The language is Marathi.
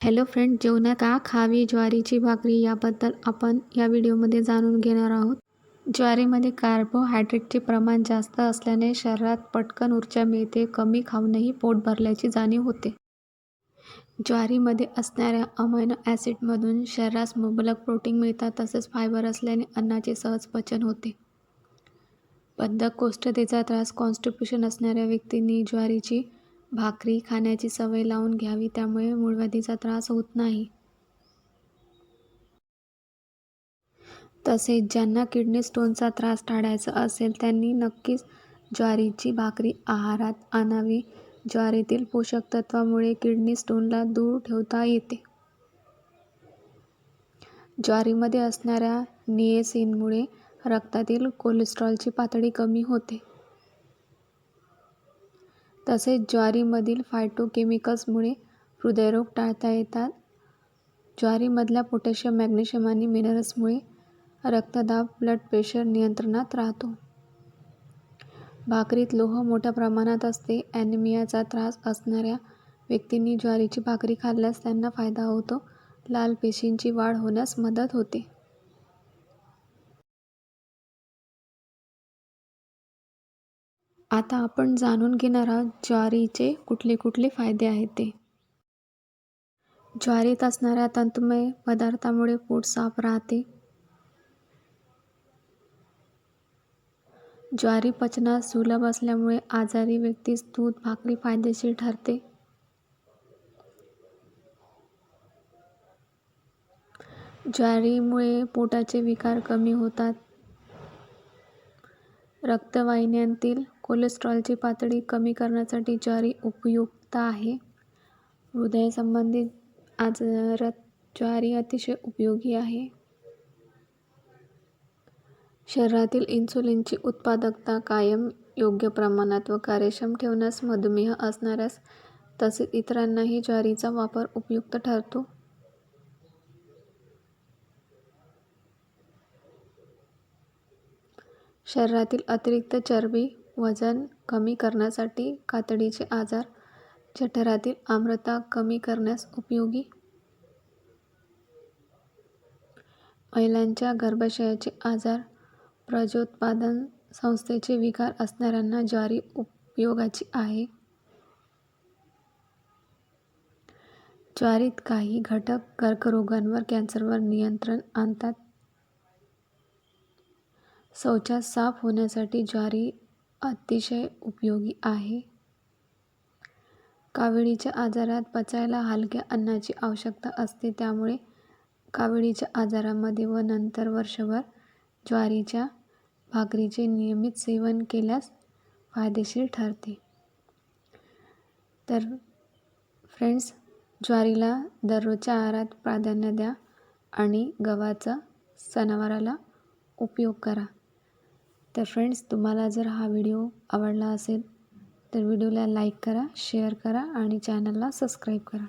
हॅलो फ्रेंड जेवणात का खावी ज्वारीची भाकरी याबद्दल आपण या व्हिडिओमध्ये जाणून घेणार आहोत. ज्वारीमध्ये कार्बोहायड्रेटचे प्रमाण जास्त असल्याने शरीरात पटकन ऊर्जा मिळते कमी खाऊनही पोट भरल्याची जाणीव होते. ज्वारीमध्ये असणाऱ्या अमायनो ॲसिडमधून शरीरास मुबलक प्रोटीन मिळतात तसेच फायबर असल्याने अन्नाचे सहज पचन होते. बद्धकोष्ठतेचा त्रास कॉन्स्टिप्युशन असणाऱ्या व्यक्तींनी ज्वारीची भाकरी खाण्याची सवय लावून घ्यावी त्यामुळे मूळव्याधीचा त्रास होत नाही. तसेच ज्यांना किडनी स्टोनचा त्रास टाळायचा असेल त्यांनी नक्कीच ज्वारीची भाकरी आहारात आणावी. ज्वारीतील पोषक तत्वामुळे किडनी स्टोनला दूर ठेवता येते. ज्वारीमध्ये असणाऱ्या निएसिनमुळे रक्तातील कोलेस्ट्रॉलची पातळी कमी होते. तसेच ज्वारीमधील फायटोकेमिकल्समुळे हृदयरोग टाळता येतात. ज्वारीमधल्या पोटॅशियम मॅग्नेशियम आणि मिनरल्समुळे रक्तदाब ब्लड प्रेशर नियंत्रणात राहतो. भाकरीत लोह मोठ्या प्रमाणात असते. ॲनिमियाचा त्रास असणाऱ्या व्यक्तींनी ज्वारीची भाकरी खाल्ल्यास त्यांना फायदा होतो. लाल पेशींची वाढ होण्यास मदत होते. आता आपण जाणून घेणार आहोत ज्वारीचे कुठले कुठले फायदे आहेत ते. ज्वारीत असणाऱ्या तंतुमय पदार्थामुळे पोट साफ राहते. ज्वारी पचनास सुलभ असल्यामुळे आजारी व्यक्तीस दूध भाकरी फायदेशीर ठरते. ज्वारीमुळे पोटाचे विकार कमी होतात. रक्तवाहिन्यांतील कोलेस्ट्रॉलची पातळी कमी करण्यासाठी ज्वारी उपयुक्त आहे. हृदयासंबंधित आजारात ज्वारी अतिशय उपयोगी आहे. शरीरातील इन्सुलिनची उत्पादकता कायम योग्य प्रमाणात व कार्यक्षम ठेवण्यास मधुमेह असणाऱ्यास तसेच इतरांनाही ज्वारीचा वापर उपयुक्त ठरतो. शरीरातील अतिरिक्त चरबी वजन कमी करण्यासाठी कातडीचे आजार जठरातील आम्लता कमी करण्यास उपयोगी. महिलांच्या गर्भाशयाचे आजार प्रजोत्पादन संस्थेचे विकार असणाऱ्यांना ज्वारी उपयोगाची आहे. ज्वारीत काही घटक कर्करोगांवर कॅन्सरवर नियंत्रण आणतात. शौचास साफ होण्यासाठी ज्वारी अतिशय उपयोगी आहे. काविळीच्या आजारात पचायला हलक्या अन्नाची आवश्यकता असते. त्यामुळे काविळीच्या आजारामध्ये व नंतर वर्षभर ज्वारीच्या भाकरीचे नियमित सेवन केल्यास फायदेशीर ठरते. तर फ्रेंड्स ज्वारीला दररोजच्या आहारात प्राधान्य द्या आणि गव्हाचा सणावाराला उपयोग करा. तर फ्रेंड्स तुम्हाला जर हा व्हिडिओ आवडला असेल तर व्हिडिओला लाईक करा शेअर करा आणि चॅनलला सबस्क्राईब करा.